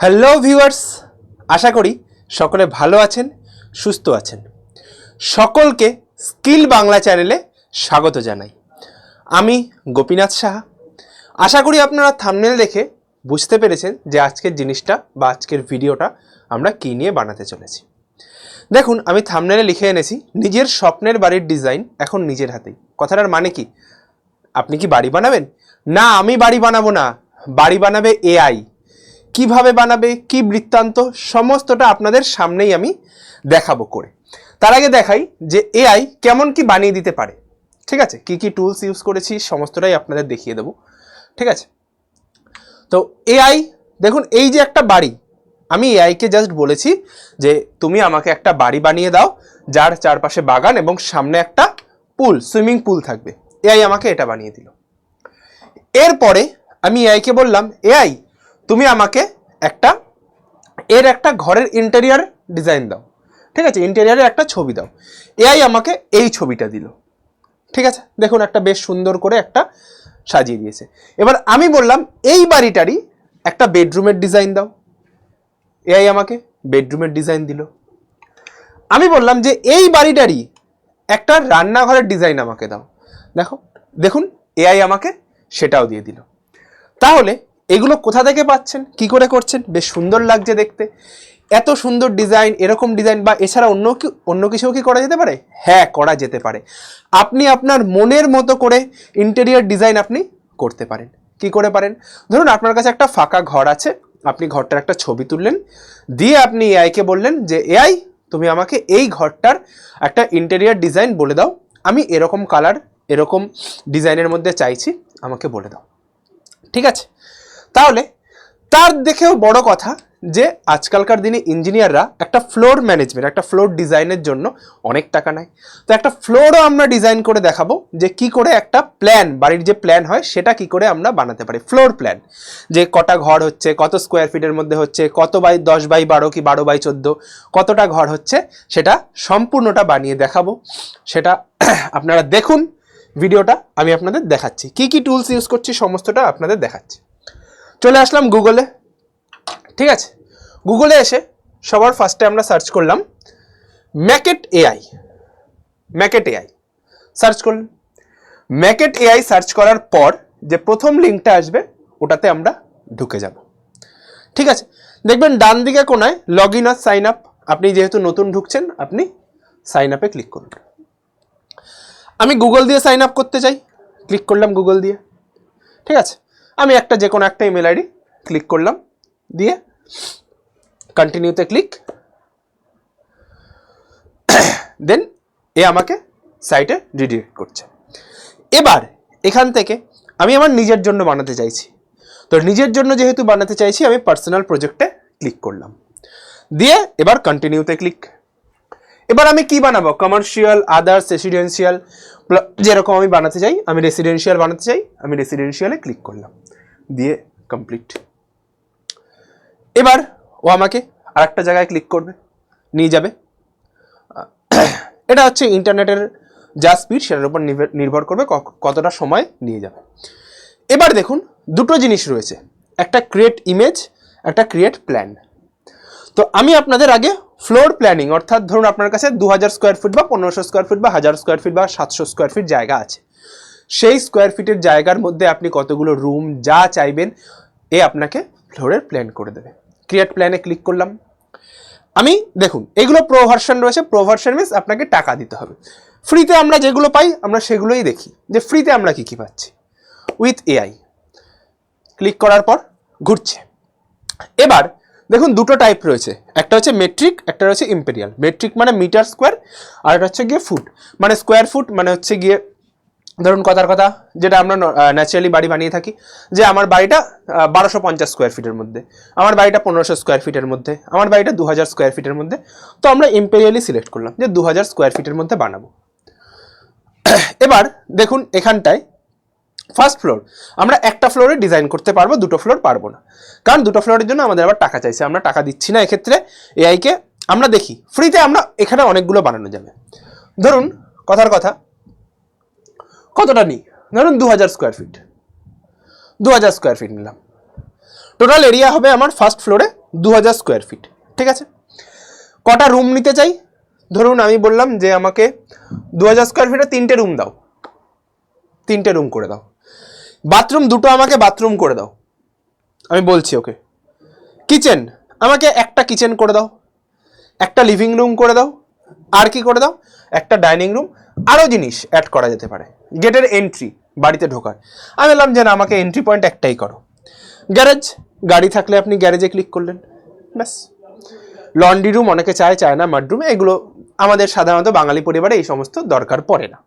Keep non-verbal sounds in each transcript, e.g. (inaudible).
Hello viewers আশা করি সকলে ভালো আছেন, সুস্থ আছেন। সকলকে স্কিল বাংলা চ্যানেলে স্বাগত জানাই। আমি গোপীনাথ সাহা। আশা করি আপনারা থামনেল দেখে বুঝতে পেরেছেন যে আজকের জিনিসটা বা আজকের ভিডিওটা আমরা কী নিয়ে বানাতে চলেছি। দেখুন, আমি থামনেলে লিখে এনেছি, নিজের স্বপ্নের বাড়ির ডিজাইন এখন নিজের হাতেই। কথাটার মানে কি? আপনি কি বাড়ি বানাবেন? না, আমি বাড়ি বানাবো না। বাড়ি বানাবে এআই কীভাবে বানাবে, কি বৃত্তান্ত, সমস্তটা আপনাদের সামনেই আমি দেখাবো করে। তার আগে দেখাই যে এআই কেমন কি বানিয়ে দিতে পারে। ঠিক আছে? কি কি টুলস ইউজ করেছি, সমস্তটাই আপনাদের দেখিয়ে দেবো। ঠিক আছে? তো এআই, দেখুন, এই যে একটা বাড়ি, আমি এআইকে জাস্ট বলেছি যে তুমি আমাকে একটা বাড়ি বানিয়ে দাও, যার চারপাশে বাগান এবং সামনে একটা পুল সুইমিং পুল থাকবে। এআই আমাকে এটা বানিয়ে দিল। এরপরে আমি এআইকে বললাম, এআই তুমি আমাকে একটা, এর একটা ঘরের ইন্টেরিয়ার ডিজাইন দাও। ঠিক আছে? ইন্টেরিয়ারের একটা ছবি দাও। এআই আমাকে এই ছবিটা দিল। ঠিক আছে? দেখুন, একটা বেশ সুন্দর করে একটা সাজিয়ে দিয়েছে। এবার আমি বললাম, এই বাড়িটারই একটা বেডরুমের ডিজাইন দাও। এআই আমাকে বেডরুমের ডিজাইন দিল। আমি বললাম যে, এই বাড়িটারই একটা রান্নাঘরের ডিজাইন আমাকে দাও। দেখো, দেখুন এআই আমাকে সেটাও দিয়ে দিল। তাহলে এগুলো কোথা থেকে পাচ্ছেন? কি করে করছেন? বেশ সুন্দর লাগছে দেখতে। এত সুন্দর ডিজাইন, এরকম ডিজাইন বা এছাড়া অন্য কি, অন্য কিছুও কি করা যেতে পারে? হ্যাঁ করা যেতে পারে। আপনি আপনার মনের মতো করে ইন্টেরিয়ার ডিজাইন আপনি করতে পারেন। কি করে পারেন? ধরুন আপনার কাছে একটা ফাঁকা ঘর আছে, আপনি ঘরটার একটা ছবি তুললেন, দিয়ে আপনি এআইকে বললেন যে এআই তুমি আমাকে এই ঘরটার একটা ইন্টেরিয়ার ডিজাইন বলে দাও। আমি এরকম কালার এরকম ডিজাইনের মধ্যে চাইছি, আমাকে বলে দাও। ঠিক আছে? তাহলে, তার দেখেও বড় কথা যে, আজকালকার দিনে ইঞ্জিনিয়াররা একটা ফ্লোর ম্যানেজমেন্ট একটা ফ্লোর ডিজাইনের জন্য অনেক টাকা নেয়। তো একটা ফ্লোরও আমরা ডিজাইন করে দেখাবো যে কি করে একটা প্ল্যান বাড়ির যে প্ল্যান হয়, সেটা কি করে আমরা বানাতে পারি। ফ্লোর প্ল্যান যে কটা ঘর হচ্ছে, কত স্কোয়ার ফিটের মধ্যে হচ্ছে, কত বাই দশ বাই বারো কি বারো বাই চোদ্দ, কতটা ঘর হচ্ছে, সেটা সম্পূর্ণটা বানিয়ে দেখাবো। সেটা আপনারা দেখুন, ভিডিওটা আমি আপনাদের দেখাচ্ছি। কি কি টুলস ইউজ করছি, সমস্তটা আপনাদের দেখাচ্ছি। চলে আসলাম গুগলে ঠিক আছে? গুগলে এসে সবার ফার্স্টে আমরা সার্চ করলাম Mackett AI Mackett AI search করলাম ম্যাকেট এআই সার্চ করার পর যে প্রথম লিঙ্কটা আসবে, ওটাতে আমরা ঢুকে যাব। ঠিক আছে? দেখবেন ডান দিকে কোনায় লগ ইন আর সাইন আপ আপনি যেহেতু নতুন ঢুকছেন, আপনি সাইন আপে ক্লিক করুন। আমি গুগল দিয়ে সাইন আপ করতে চাই। ক্লিক করলাম গুগল দিয়ে। ঠিক আছে? আমি একটা যে কোনো একটা ইমেল আইডি ক্লিক করলাম, দিয়ে কন্টিনিউতে ক্লিক দেন এ আমাকে সাইটে রিডিরেক্ট করছে। এবার এখান থেকে আমি আমার নিজের জন্য বানাতে চাইছি। তো নিজের জন্য যেহেতু বানাতে চাইছি, আমি পার্সোনাল প্রজেক্টে ক্লিক করলাম। দিয়ে এবার কন্টিনিউতে ক্লিক এবার আমি কি বানাবো? কমার্শিয়াল আদার্স রেসিডেন্সিয়াল যেরকম আমি বানাতে চাই, আমি রেসিডেন্সিয়াল বানাতে চাই, আমি রেসিডেন্সিয়ালে ক্লিক করলাম। দিয়ে কমপ্লিট এবার ও আমাকে আরেকটা জায়গায় ক্লিক করবে, নিয়ে যাবে। এটা হচ্ছে ইন্টারনেটের যা স্পিড সেটার উপর নির্ভর- করবে কতটা সময় নিয়ে যাবে। এবার দেখুন, দুটো জিনিস রয়েছে। একটা ক্রিয়েট ইমেজ একটা ক্রিয়েট প্ল্যান তো আমি আপনাদের আগে ফ্লোর প্ল্যানিং অর্থাৎ ধরুন আপনার কাছে দু হাজার স্কোয়ার ফিট বা পনেরোশো স্কোয়ার ফিট বা হাজার স্কোয়ার ফিট বা সাতশো স্কোয়ার ফিট জায়গা আছে। সেই স্কোয়ার ফিটের জায়গার মধ্যে আপনি কতগুলো রুম যা চাইবেন, এ আপনাকে ফ্লোরের প্ল্যান করে দেবে। ক্রিয়েট প্ল্যানে ক্লিক করলাম। আমি, দেখুন, এগুলো প্রো ভার্সন রয়েছে। প্রো ভার্সন মিনস আপনাকে টাকা দিতে হবে। ফ্রিতে আমরা যেগুলো পাই, আমরা সেগুলোই দেখি। যে ফ্রিতে আমরা কী কী পাচ্ছি? উইথ এআই ক্লিক করার পর ঘুরছে। এবার দেখুন, দুটো টাইপ রয়েছে। একটা হচ্ছে মেট্রিক একটা রয়েছে ইম্পেরিয়াল মেট্রিক মানে মিটার স্কোয়ার আর একটা হচ্ছে গিয়ে ফুট মানে স্কোয়ার ফুট মানে হচ্ছে গিয়ে, ধরুন কথার কথা, যেটা আমরা ন্যাচারালি বাড়ি বানিয়ে থাকি, যে আমার বাড়িটা বারোশো পঞ্চাশ স্কোয়ার ফিটের মধ্যে, আমার বাড়িটা পনেরোশো স্কোয়ার ফিটের মধ্যে, আমার বাড়িটা দু হাজার স্কোয়ার ফিটের মধ্যে। তো আমরা ইম্পেরিয়ালি সিলেক্ট করলাম যে দু হাজার স্কোয়ার ফিটের মধ্যে বানাবো। (clears throat) এবার দেখুন এখানটায় ফার্স্ট ফ্লোর আমরা একটা ফ্লোরে ডিজাইন করতে পারব, দুটো ফ্লোর পারব না। কারণ দুটো ফ্লোরের জন্য আমাদের আবার টাকা চাইছে, আমরা টাকা দিচ্ছি না এক্ষেত্রে এআইকে আমরা দেখি ফ্রিতে আমরা এখানে অনেকগুলো বানানো যাবে। ধরুন, কথার কথা, কতটা নিই? ধরুন দু হাজার স্কোয়ার ফিট দু হাজার স্কোয়ার ফিট নিলাম। টোটাল এরিয়া হবে আমার ফার্স্ট ফ্লোরে দু হাজার স্কোয়ার ফিট ঠিক আছে? কটা রুম নিতে চাই? ধরুন আমি বললাম যে আমাকে দু হাজার স্কোয়ার ফিটে তিনটে রুম দাও। তিনটে রুম করে দাও। বাথরুম দুটো আমাকে বাথরুম করে দাও। আমি বলছি, ওকে। কিচেন, আমাকে একটা কিচেন করে দাও। একটা লিভিং রুম করে দাও। আর কি করে দাও? একটা ডাইনিং রুম। আরও জিনিস অ্যাড করা যেতে পারে। গেটের এন্ট্রি বাড়িতে ঢোকার। আমি বললাম যে না আমাকে এন্ট্রি পয়েন্ট একটাই করো। গ্যারেজ গাড়ি থাকলে আপনি গ্যারেজে ক্লিক করলেন। ব্যাস। লন্ড্রি রুম অনেকে চায় চায় না মাডরুম এগুলো আমাদের সাধারণত বাঙালি পরিবারে এই সমস্ত দরকার পড়ে না।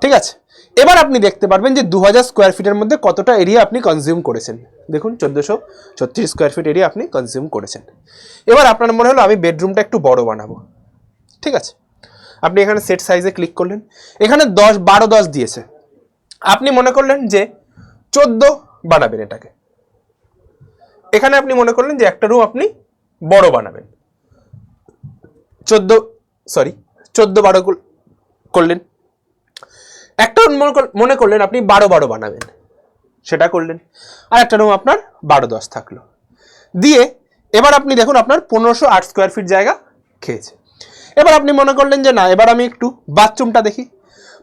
ঠিক আছে? এবার আপনি দেখতে পারবেন যে দু হাজার স্কোয়ার ফিটের মধ্যে কতটা এরিয়া আপনি কনজিউম করেছেন। দেখুন, চোদ্দোশো ছত্রিশ স্কোয়ার ফিট এরিয়া আপনি কনজিউম করেছেন। এবার আপনার মনে হলো, আমি বেডরুমটা একটু বড় বানাবো। ঠিক আছে? আপনি এখানে সেট সাইজে ক্লিক করলেন। এখানে দশ, বারো, দশ দিয়েছে। আপনি মনে করলেন যে চোদ্দ বানাবেন এটাকে। এখানে আপনি মনে করলেন যে একটা রুম আপনি বড় বানাবেন। চোদ্দ সরি চোদ্দ, বারো কর- করলেন। একটা মনে মনে করলেন আপনি বারো বারো বানাবেন। সেটা করলেন। আর একটা রুম আপনার বারো দশ থাকল। দিয়ে এবার আপনি দেখুন আপনার পনেরোশো আট স্কোয়ার ফিট জায়গা খেয়েছে। এবার আপনি মনে করলেন যে না, এবার আমি একটু বাথরুমটা দেখি।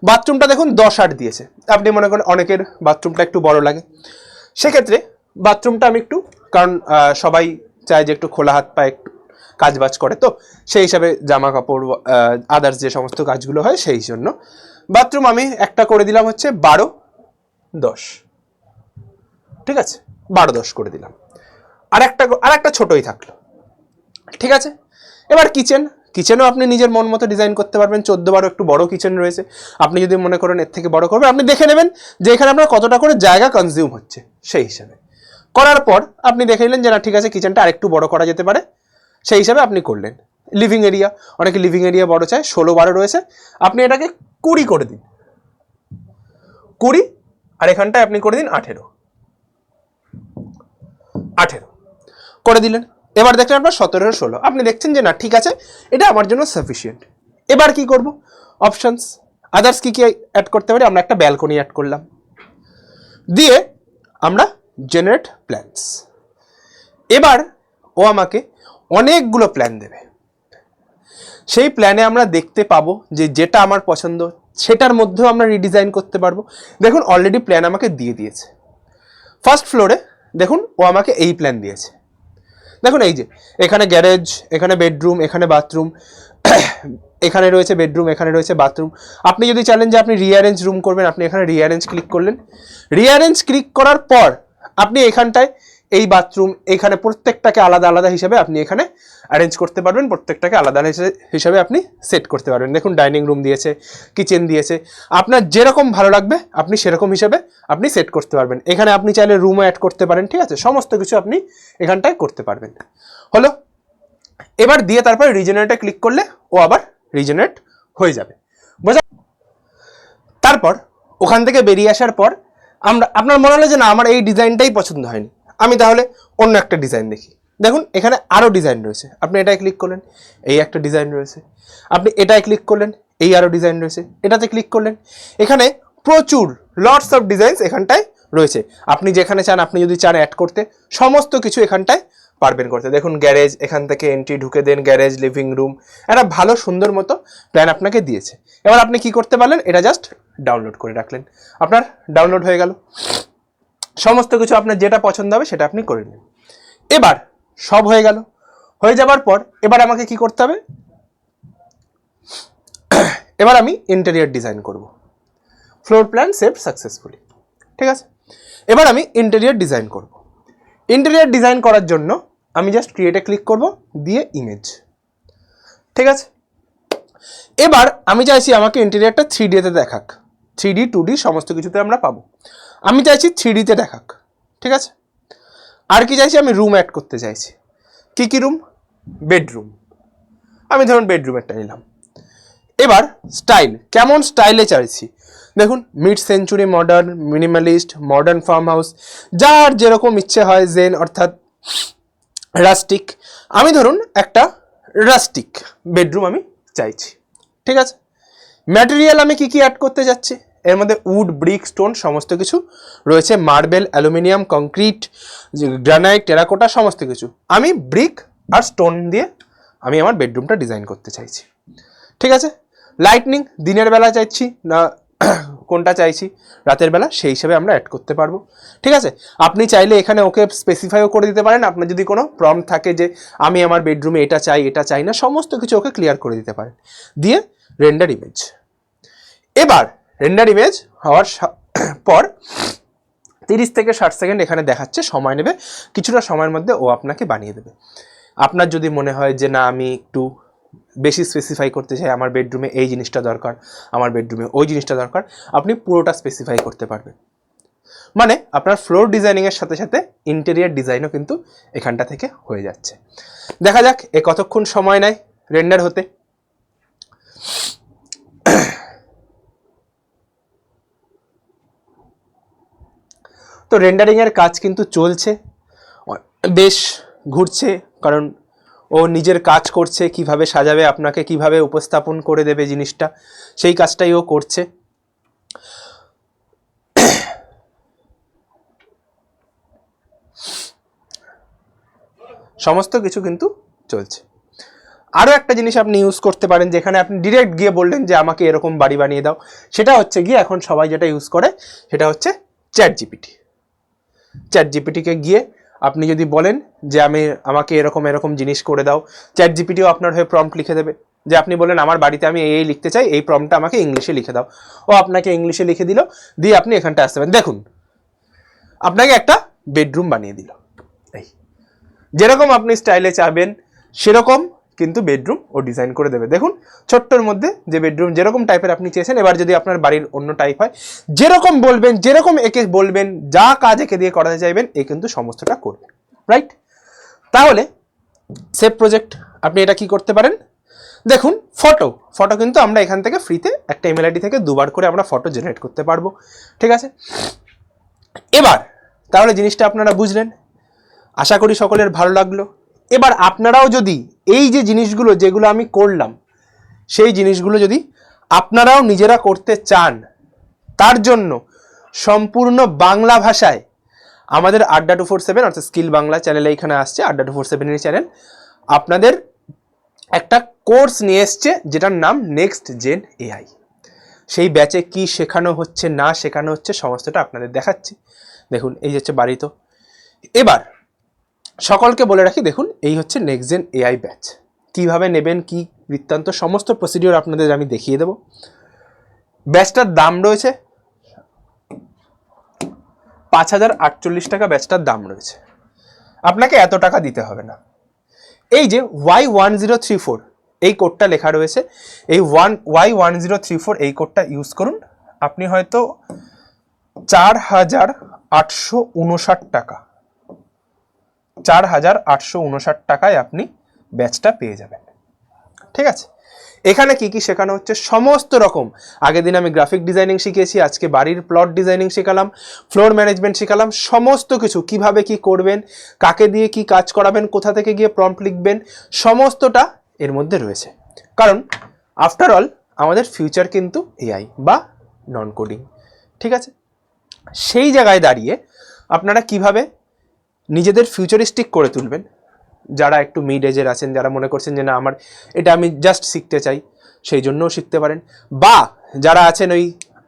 বাথরুমটা দেখুন দশ আট দিয়েছে। আপনি মনে করেন অনেকের বাথরুমটা একটু বড় লাগে। সেক্ষেত্রে বাথরুমটা আমি একটু, কারণ সবাই চায় যে একটু খোলা হাত পায়ে একটু কাজ বাজ করে। তো সেই হিসাবে জামা কাপড় আদার্স যে সমস্ত কাজগুলো হয় সেই জন্য। বাথরুম আমি একটা করে দিলাম হচ্ছে বারো, দশ। ঠিক আছে? বারো, দশ করে দিলাম। আর একটা আর একটা ছোটোই থাকল। ঠিক আছে? এবার কিচেন কিচেনও আপনি নিজের মন মতো ডিজাইন করতে পারবেন। চোদ্দ বারো একটু বড় কিচেন রয়েছে। আপনি যদি মনে করেন এর থেকে বড় করবেন আপনি দেখে নেবেন যে এখানে আপনার কতটা করে জায়গা কনজিউম হচ্ছে সেই হিসাবে। করার পর আপনি দেখে নিলেন যে না, ঠিক আছে কিচেনটা আরেকটু বড় করা যেতে পারে। সেই হিসাবে আপনি করলেন। লিভিং এরিয়া অনেকে লিভিং এরিয়া বড় চায়, ষোলো বারো রয়েছে। আপনি এটাকে কুড়ি করে দিন। কুড়ি, আর এখানটায় আপনি করে দিন আঠেরো। আঠেরো। করে দিলেন। এবার দেখলেন আপনার সতেরো, ষোলো। আপনি দেখছেন যে না, ঠিক আছে, এটা আমার জন্য সাফিসিয়েন্ট এবার কি করব? অপশনস আদার্স কি কী অ্যাড করতে পারি? আমরা একটা ব্যালকনি অ্যাড করলাম। দিয়ে আমরা জেনারেট প্ল্যানস এবার ও আমাকে অনেকগুলো প্ল্যান দেবে। সেই প্ল্যানে আমরা দেখতে পাবো যে যেটা আমার পছন্দ, সেটার মধ্যেও আমরা রিডিজাইন করতে পারব। দেখুন অলরেডি প্ল্যান আমাকে দিয়ে দিয়েছে। ফার্স্ট ফ্লোরে দেখুন, ও আমাকে এই প্ল্যান দিয়েছে। দেখুন, এই যে, এখানে গ্যারেজ এখানে বেডরুম এখানে বাথরুম (clears throat) এখানে রয়েছে বেডরুম এখানে রয়েছে বাথরুম আপনি যদি চাইলেন যে আপনি রিঅ্যারেঞ্জ রুম করবেন, আপনি এখানে রিঅ্যারেঞ্জ ক্লিক করলেন। রিঅ্যারেঞ্জ ক্লিক করার পর আপনি এখানটায় এই বাথরুম এখানে প্রত্যেকটাকে আলাদা আলাদা হিসাবে আপনি এখানে অ্যারেঞ্জ করতে পারবেন, প্রত্যেকটাকে আলাদা হিসেবে- হিসাবে আপনি সেট করতে পারবেন। দেখুন ডাইনিং রুম দিয়েছে কিচেন দিয়েছে। আপনার যেরকম ভালো লাগবে, আপনি সেরকম হিসাবে আপনি সেট করতে পারবেন। এখানে আপনি চাইলে রুমও অ্যাড করতে পারেন, ঠিক আছে? সমস্ত কিছু আপনি এখানটায় করতে পারবেন। হলো, এবার দিয়ে তারপর রিজেনারেটে ক্লিক করলে ও আবার রিজেনারেট হয়ে যাবে। বোঝা তারপর ওখান থেকে বেরিয়ে আসার পর আমরা আপনার মনে হলো যে না, আমার এই ডিজাইনটাই পছন্দ হয়নি। আমি তাহলে অন্য একটা ডিজাইন দেখি। দেখুন, এখানে আরও ডিজাইন রয়েছে। আপনি এটায় ক্লিক করলেন, এই একটা ডিজাইন রয়েছে। আপনি এটায় ক্লিক করলেন, এই আরও ডিজাইন রয়েছে। এটাতে ক্লিক করলেন। এখানে প্রচুর লটস অফ ডিজাইনস এখানটায় রয়েছে। আপনি যেখানে চান, আপনি যদি চান অ্যাড করতে, সমস্ত কিছু এখানটায় পারবেন করতে। দেখুন গ্যারেজ এখান থেকে এন্ট্রি ঢুকে দেন গ্যারেজ লিভিং রুম একটা ভালো, সুন্দর মতো প্ল্যান আপনাকে দিয়েছে। এবার আপনি কি করতে পারলেন? এটা জাস্ট ডাউনলোড করে রাখলেন। আপনার ডাউনলোড হয়ে গেল। সমস্ত কিছু আপনার যেটা পছন্দ হবে সেটা আপনি করে নিন। এবার সব হয়ে গেল। হয়ে যাবার পর এবার আমাকে কি করতে হবে? এবার আমি ইন্টেরিয়ার ডিজাইন করব। ফ্লোর প্ল্যান সেভ সাকসেসফুলি ঠিক আছে? এবার আমি ইন্টেরিয়ার ডিজাইন করব। ইন্টেরিয়ার ডিজাইন করার জন্য আমি জাস্ট ক্রিয়েটে ক্লিক করব, দিয়ে ইমেজ ঠিক আছে? এবার আমি চাইছি আমাকে ইন্টেরিয়ারটা থ্রি ডিতে দেখাক। থ্রি ডি টু ডি সমস্ত কিছুতে আমরা পাবো। আমি চাইছি থ্রি ডিতে দেখাক, ঠিক আছে? আর কি চাইছি? আমি রুম অ্যাড করতে চাইছি। কি কি রুম বেডরুম আমি ধরুন বেডরুম একটা নিলাম। এবার স্টাইল কেমন স্টাইলে চাইছি? দেখুন mid century modern minimalist modern farm house যার যেরকম ইচ্ছে হয় জেন অর্থাৎ রাস্টিক আমি ধরুন একটা রাস্টিক বেডরুম আমি চাইছি, ঠিক আছে? ম্যাটেরিয়াল আমি কি কি অ্যাড করতে যাচ্ছি? এর মধ্যে উড, ব্রিক, স্টোন সমস্ত কিছু রয়েছে। Marble, aluminium, concrete granite, terracotta, সমস্ত কিছু। আমি ব্রিক আর স্টোন দিয়ে আমি আমার বেডরুমটা ডিজাইন করতে চাইছি। ঠিক আছে? লাইটনিং, দিনের বেলা চাইছি না, (coughs) কোনটা চাইছি? রাতের বেলা, সেই হিসাবে আমরা অ্যাড করতে পারব। ঠিক আছে? আপনি চাইলে এখানে ওকে স্পেসিফাইও করে দিতে পারেন। আপনার যদি কোনো প্রম থাকে যে আমি আমার বেডরুমে এটা চাই এটা চাই না, সমস্ত কিছু ওকে ক্লিয়ার করে দিতে পারেন। দিয়ে রেন্ডার ইমেজ এবার রেন্ডার ইমেজ হওয়ার পর তিরিশ থেকে ষাট সেকেন্ড এখানে দেখাচ্ছে, সময় নেবে, কিছুটা সময়ের মধ্যে ও আপনাকে বানিয়ে দেবে। আপনার যদি মনে হয় যে না, আমি একটু বেশি স্পেসিফাই করতে চাই, আমার বেডরুমে এই জিনিসটা দরকার, আমার বেডরুমে ওই জিনিসটা দরকার, আপনি পুরোটা স্পেসিফাই করতে পারবেন। মানে আপনার ফ্লোর ডিজাইনিংয়ের সাথে সাথে ইন্টেরিয়ার ডিজাইনও কিন্তু এখানটা থেকে হয়ে যাচ্ছে। দেখা যাক এ কতক্ষণ সময় নেয় রেন্ডার হতে। তো রেন্ডারিংয়ের কাজ কিন্তু চলছে। বেশ ঘুরছে, কারণ ও নিজের কাজ করছে, কীভাবে সাজাবে, আপনাকে কীভাবে উপস্থাপন করে দেবে জিনিসটা, সেই কাজটাই ও করছে। সমস্ত কিছু কিন্তু চলছে। আরও একটা জিনিস আপনি ইউজ করতে পারেন, যেখানে আপনি ডিরেক্ট গিয়ে বললেন যে, আমাকে এরকম বাড়ি বানিয়ে দাও। সেটা হচ্ছে গিয়ে এখন সবাই যেটা ইউজ করে, সেটা হচ্ছে চ্যাট জিপিটি চ্যাট জিপিটিকে গিয়ে আপনি যদি বলেন যে আমি, আমাকে এরকম এরকম জিনিস করে দাও চ্যাট জিপিটিও আপনার হয়ে প্রম্পট লিখে দেবে। যে আপনি বলেন, আমার বাড়িতে আমি এই লিখতে চাই, এই প্রম্পটটা আমাকে ইংলিশে লিখে দাও। ও আপনাকে ইংলিশে লিখে দিল, দিয়ে আপনি এখানটা আসতে পারেন। দেখুন, আপনাকে একটা বেডরুম বানিয়ে দিল। এই, যেরকম আপনি স্টাইলে চাবেন, সেরকম কিন্তু বেডরুম ও ডিজাইন করে দেবে। দেখুন, ছোট্টর মধ্যে যে বেডরুম যেরকম টাইপের আপনি চেয়েছেন, এবার যদি আপনার বাড়ির অন্য টাইপ হয়, যেরকম বলবেন, যেরকম একে বলবেন, যা কাজ একে দিয়ে করাতে চাইবেন, এ কিন্তু সমস্তটা করবে রাইট তাহলে সেভ প্রজেক্ট আপনি এটা কি করতে পারেন? দেখুন ফটো ফটো কিন্তু আমরা এখান থেকে ফ্রিতে একটা ইমেল আইডি থেকে দুবার করে আমরা ফটো জেনারেট করতে পারব, ঠিক আছে? এবার, তাহলে জিনিসটা আপনারা বুঝলেন। আশা করি সকলের ভালো লাগল। এবার আপনারাও যদি এই যে জিনিসগুলো যেগুলো আমি করলাম, সেই জিনিসগুলো যদি আপনারাও নিজেরা করতে চান, তার জন্য সম্পূর্ণ বাংলা ভাষায় আমাদের আড্ডা টু ফোর সেভেন অর্থাৎ স্কিল বাংলা চ্যানেলে এখানে আসছে, আড্ডা টু ফোর সেভেনের চ্যানেল। আপনাদের একটা কোর্স নিয়ে এসছে যেটার নাম নেক্সট জেন এআই। সেই ব্যাচে কি শেখানো হচ্ছে, না শেখানো হচ্ছে, সমস্তটা আপনাদের দেখাচ্ছি। দেখুন, এই হচ্ছে বাড়ি তো এবার সকলকে বলে রাখি, দেখুন, এই হচ্ছে নেক্সট জেন এআই ব্যাচ কীভাবে নেবেন, কি বৃত্তান্ত, সমস্ত প্রসিডিওর আপনাদের আমি দেখিয়ে দেব। ব্যাচটার দাম রয়েছে পাঁচ হাজার আটচল্লিশ টাকা ব্যাচটার দাম রয়েছে। আপনাকে এত টাকা দিতে হবে না। এই যে Y one zero three four এই কোডটা লেখা রয়েছে, এই one Y one zero three four এই কোডটা ইউজ করুন। আপনি হয়তো চার হাজার আটশো উনষাট টাকা চার হাজার আটশো উনষাট টাকায় আপনি ব্যাচটা পেয়ে যাবেন। ঠিক আছে? এখানে কি কি শেখানো হচ্ছে? সমস্ত রকম। আগের দিন আমি গ্রাফিক ডিজাইনিং শিখিয়েছি, আজকে বাড়ির প্লট ডিজাইনিং শেখালাম ফ্লোর ম্যানেজমেন্ট শেখালাম, সমস্ত কিছু। কীভাবে কি করবেন, কাকে দিয়ে কি কাজ করাবেন, কোথা থেকে গিয়ে প্রম্পট লিখবেন, সমস্তটা এর মধ্যে রয়েছে। কারণ আফটার অল আমাদের ফিউচার কিন্তু এআই বা নন কোডিং ঠিক আছে? সেই জায়গায় দাঁড়িয়ে আপনারা কীভাবে নিজেদের ফিউচারিস্টিক করে তুলবেন। যারা একটু মিড এজের আছেন, যারা মনে করছেন যে না, আমার এটা আমি জাস্ট শিখতে চাই, সেই জন্যও শিখতে পারেন। বা যারা আছেন ওই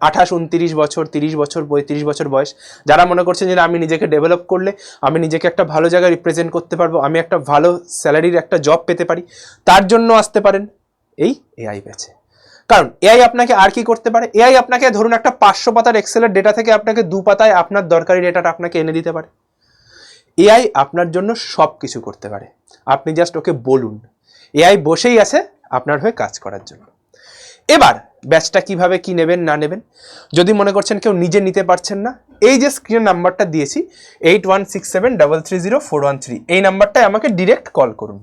আঠাশ, উনতিরিশ বছর, তিরিশ বছর, পঁয়ত্রিশ বছর বয়স, যারা মনে করছেন যে আমি নিজেকে ডেভেলপ করলে আমি নিজেকে একটা ভালো জায়গায় রিপ্রেজেন্ট করতে পারব, আমি একটা ভালো স্যালারির একটা জব পেতে পারি, তার জন্য আসতে পারেন এই এআই ব্যাচে কারণ এআই আপনাকে আর কি করতে পারে? এআই আপনাকে ধরুন একটা পাঁচশো পাতার এক্সেলের ডেটা থেকে আপনাকে দু পাতায় আপনার দরকারি ডেটাটা আপনাকে এনে দিতে পারে। এআই আপনার জন্য সব কিছু করতে পারে। আপনি জাস্ট ওকে বলুন। এআই বসেই আছে আপনার হয়ে কাজ করার জন্য। এবার ব্যাচটা কীভাবে কি নেবেন, না নেবেন, যদি মনে করছেন কেউ নিজে নিতে পারছেন না, এই যে স্ক্রিনের নাম্বারটা দিয়েছি eight one six seven double three zero four one three এই নাম্বারটায় আমাকে ডিরেক্ট কল করুন।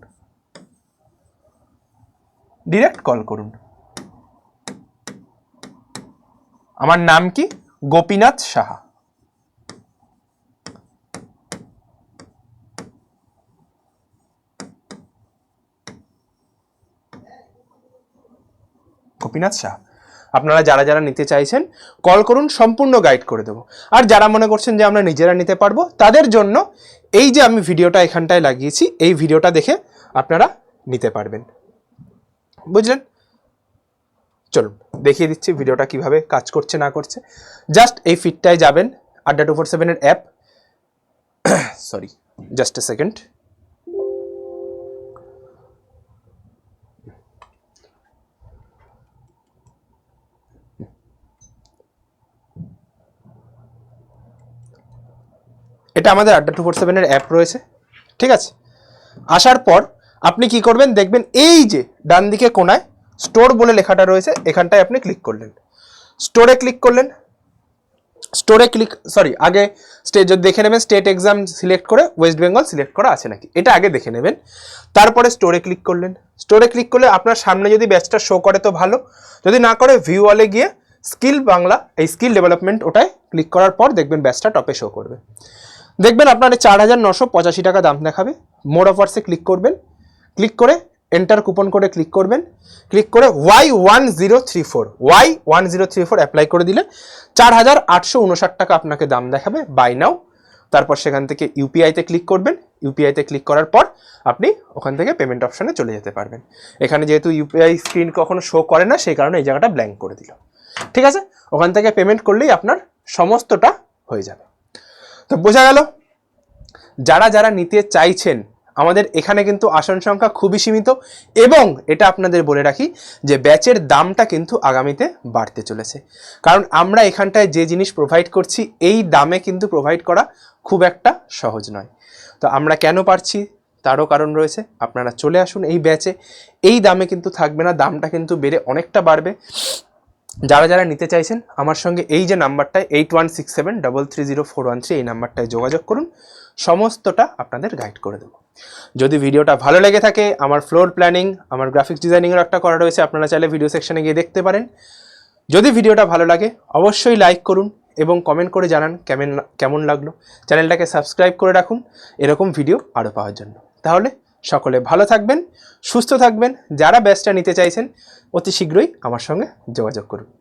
ডিরেক্ট কল করুন। আমার নাম কি? গোপীনাথ সাহা। গোপীনাথ শাহ। আপনারা যারা যারা নিতে চাইছেন, কল করুন, সম্পূর্ণ গাইড করে দেবো। আর যারা মনে করছেন যে আমরা নিজেরা নিতে পারব, তাদের জন্য এই যে আমি ভিডিওটা এখানটায় লাগিয়েছি, এই ভিডিওটা দেখে আপনারা নিতে পারবেন। বুঝলেন? চলুন, দেখিয়ে দিচ্ছি ভিডিওটা কীভাবে কাজ করছে, না করছে। জাস্ট এই ফিটটায় যাবেন, আড্ডা টু ফোর সেভেনের app sorry just a second এটা আমাদের আড্ডা টু ফোর সেভেনের অ্যাপ রয়েছে। ঠিক আছে? আসার পর আপনি কি করবেন, দেখবেন এই যে ডান দিকে কোনায় স্টোর বলে লেখাটা রয়েছে, এখানটায় আপনি ক্লিক করলেন। স্টোরে ক্লিক করলেন। স্টোরে ক্লিক সরি আগে স্টেট যদি দেখে নেবেন স্টেট এক্সাম সিলেক্ট করে ওয়েস্ট বেঙ্গল সিলেক্ট করা আছে নাকি? এটা আগে দেখে নেবেন। তারপরে স্টোরে ক্লিক করলেন। স্টোরে ক্লিক করলে আপনার সামনে যদি ব্যাচটা শো করে তো ভালো। যদি না করে ভিউ ওয়ালে গিয়ে স্কিল বাংলা, এই স্কিল ডেভেলপমেন্ট ওটায় ক্লিক করার পর দেখবেন ব্যাচটা টপে শো করবে। দেখবেন আপনার চার হাজার নশো পঁচাশি টাকা দাম দেখাবে। মোর অফার্সে ক্লিক করবেন। ক্লিক করে এন্টার কুপন করে ক্লিক করবেন। ক্লিক করে Y one zero three four Y one zero three four apply করে দিলে চার হাজার আটশো উনষাট টাকা আপনাকে দাম দেখাবে বাই নাও তারপর সেখান থেকে ইউপিআইতে ক্লিক করবেন। ইউপিআইতে ক্লিক করার পর আপনি ওখান থেকে পেমেন্ট অপশানে চলে যেতে পারবেন। এখানে যেহেতু ইউপিআই স্ক্রিন কখনো শো করে না, সেই কারণে এই জায়গাটা ব্ল্যাঙ্ক করে দিল। ঠিক আছে? ওখান থেকে পেমেন্ট করলেই আপনার সমস্তটা হয়ে যাবে। তো বোঝা গেল? যারা যারা নিতে চাইছেন, আমাদের এখানে কিন্তু আসন সংখ্যা খুবই সীমিত এবং এটা আপনাদের বলে রাখি যে ব্যাচের দামটা কিন্তু আগামীতে বাড়তে চলেছে। কারণ আমরা এখানটায় যে জিনিস প্রোভাইড করছি, এই দামে কিন্তু প্রোভাইড করা খুব একটা সহজ নয়। তো আমরা কেন পারছি? তারও কারণ রয়েছে। আপনারা চলে আসুন এই ব্যাচে। এই দামে কিন্তু থাকবে না, দামটা কিন্তু বেড়ে অনেকটা বাড়বে। যারা যারা নিতে চাইছেন, আমার সঙ্গে এই যে নাম্বারটায় eight one six seven double three zero four one three এই নাম্বারটায় যোগাযোগ করুন। সমস্তটা আপনাদের গাইড করে দেবো। যদি ভিডিওটা ভালো লেগে থাকে, আমার ফ্লোর প্ল্যানিং আমার গ্রাফিক্স ডিজাইনিংয়ের একটা করা রয়েছে, আপনারা চাইলে ভিডিও সেকশনে গিয়ে দেখতে পারেন। যদি ভিডিওটা ভালো লাগে, অবশ্যই লাইক করুন এবং কমেন্ট করে জানান কেমন কেমন লাগল। চ্যানেলটাকে সাবস্ক্রাইব করে রাখুন, এরকম ভিডিও আরও পাওয়ার জন্য। তাহলে সকলে ভালো থাকবেন, সুস্থ থাকবেন, যারা ব্যাচটা নিতে চাইছেন, অতি শীঘ্রই আমার সঙ্গে যোগাযোগ করুন।